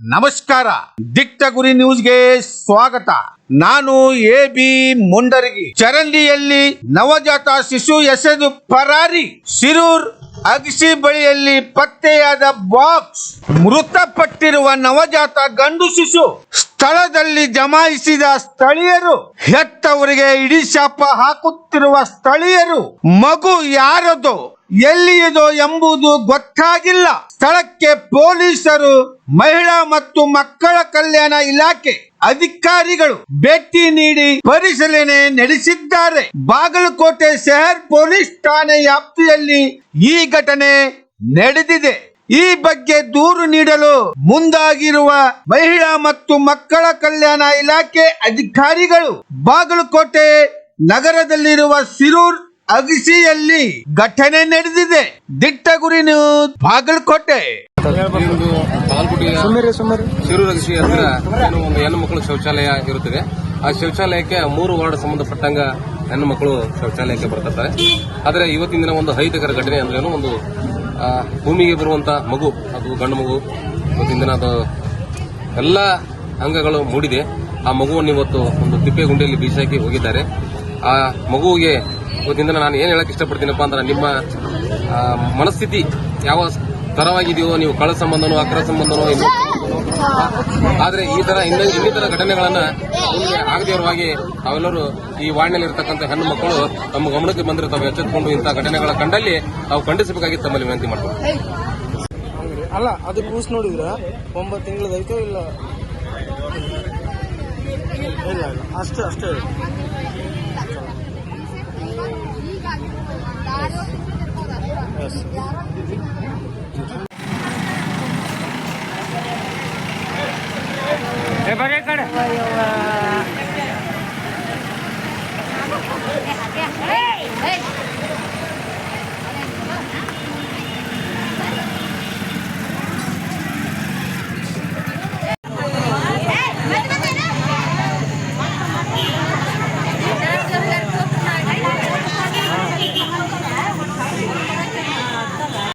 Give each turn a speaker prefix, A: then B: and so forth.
A: ನಮಸ್ಕಾರ. ದಿಟ್ಟ ಗುರಿ ನ್ಯೂಸ್ಗೆ ಸ್ವಾಗತ. ನಾನು ಎ ಬಿ ಮುಂಡರಗಿ. ಚರಂಡಿಯಲ್ಲಿ ನವಜಾತ ಶಿಶು ಎಸೆದು ಪರಾರಿ. ಶಿರೂರ್ ಅಗಸಿ ಬಳಿಯಲ್ಲಿ ಪತ್ತೆಯಾದ ಬಾಕ್ಸ್. ಮೃತಪಟ್ಟಿರುವ ನವಜಾತ ಗಂಡು ಶಿಶು ಸ್ಥಳದಲ್ಲಿ ಜಮಾಯಿಸಿದ ಸ್ಥಳೀಯರು. ಹೆತ್ತವರಿಗೆ ಇಡಿಶಾಪ ಹಾಕುತ್ತಿರುವ ಸ್ಥಳೀಯರು. ಮಗು ಯಾರದು, ಎಲ್ಲಿಯದೋ ಎಂಬುದು ಗೊತ್ತಾಗಿಲ್ಲ. ಸ್ಥಳಕ್ಕೆ ಪೊಲೀಸರು, ಮಹಿಳಾ ಮತ್ತು ಮಕ್ಕಳ ಕಲ್ಯಾಣ ಇಲಾಖೆ ಅಧಿಕಾರಿಗಳು ಭೇಟಿ ನೀಡಿ ಪರಿಶೀಲನೆ ನಡೆಸಿದ್ದಾರೆ. ಬಾಗಲಕೋಟೆ ಶಹರ್ ಪೊಲೀಸ್ ಠಾಣೆ ವ್ಯಾಪ್ತಿಯಲ್ಲಿ ಈ ಘಟನೆ ನಡೆದಿದೆ. ಈ ಬಗ್ಗೆ ದೂರು ನೀಡಲು ಮುಂದಾಗಿರುವ ಮಹಿಳಾ ಮತ್ತು ಮಕ್ಕಳ ಕಲ್ಯಾಣ ಇಲಾಖೆ ಅಧಿಕಾರಿಗಳು ಬಾಗಲಕೋಟೆ ನಗರದಲ್ಲಿರುವ ಸಿರೂರ್ ಅಗಸಿಯಲ್ಲಿ ಘಟನೆ ನಡೆದಿದೆ. ದಿಟ್ಟ ಗುರಿ ಬಾಗಲಕೋಟೆ.
B: ಶಿರದಿ ಅಂದ್ರೆ ಬಾಲ್ಗುಡಿಯ ಶಿರೂರು ಅಗಸಿ ಹತ್ರ ಏನು ಒಂದು ಹೆಣ್ಣು ಮಕ್ಕಳು ಶೌಚಾಲಯ ಇರುತ್ತದೆ. ಆ ಶೌಚಾಲಯಕ್ಕೆ ಮೂರು ವಾರ್ಡ್ ಸಂಬಂಧಪಟ್ಟಂಗ ಹೆಣ್ಮಕ್ಳು ಮಕ್ಕಳು ಶೌಚಾಲಯಕ್ಕೆ ಬರ್ತಾರೆ ಆದರೆ ಇವತ್ತಿನ ದಿನ ಒಂದು ಅಹಿತಕರ ಘಟನೆ ಅಂದ್ರೇನು ಒಂದು ಭೂಮಿಗೆ ಬರುವಂತ ಮಗು ಅದು ಗಂಡು ಮಗು ಇವತ್ತಿನ ದಿನ ಅದು ಎಲ್ಲ ಅಂಗಗಳು ಮೂಡಿದೆ. ಆ ಮಗುವನ್ನು ಇವತ್ತು ಒಂದು ತಿಪ್ಪೆ ಗುಂಡಿಯಲ್ಲಿ ಬೀಸಾಕಿ ಹೋಗಿದ್ದಾರೆ. ಆ ಮಗುವಿಗೆ ಇವತ್ತಿನ ದಿನ ನಾನು ಏನ್ ಹೇಳಕ್ ಇಷ್ಟಪಡ್ತೀನಪ್ಪ ಅಂದ್ರೆ ನಿಮ್ಮ ಮನಸ್ಥಿತಿ ಯಾವ ತರವಾಗಿದೆಯೋ, ನೀವು ಕಳ ಸಂಬಂಧನೋ, ಅಕ್ರ ಸಂಬಂಧನೋ ಆದರೆ ಈ ತರ ಇನ್ನ ಇನ್ನಿತರ ಘಟನೆಗಳನ್ನ ಮುಂದೆ ಆಗದೇ ಇರುವಾಗಿ ತಾವೆಲ್ಲರೂ ಈ ವಾರ್ಡ್ನಲ್ಲಿ ಇರತಕ್ಕಂಥ ಹೆಣ್ಣು ಮಕ್ಕಳು ತಮ್ಮ ಗಮನಕ್ಕೆ ಬಂದಿರೋ ತಾವು ಎಚ್ಚೆತ್ಕೊಂಡು ಇಂತಹ ಘಟನೆಗಳ ಕಂಡಲ್ಲಿ ತಾವು ಖಂಡಿಸಬೇಕಾಗಿ ತಮ್ಮಲ್ಲಿ ವಿನಂತಿ ಮಾಡ್ತಾರೆ
C: ಅಲ್ಲ, ಅದು ಕೂಸ್ ನೋಡಿದ್ರ ಒಂಬತ್ತು ತಿಂಗಳದೈತೋ ಇಲ್ಲ? ಇಲ್ಲ ಇಲ್ಲ. ಅಷ್ಟೇ. Gracias. ¿Qué qué?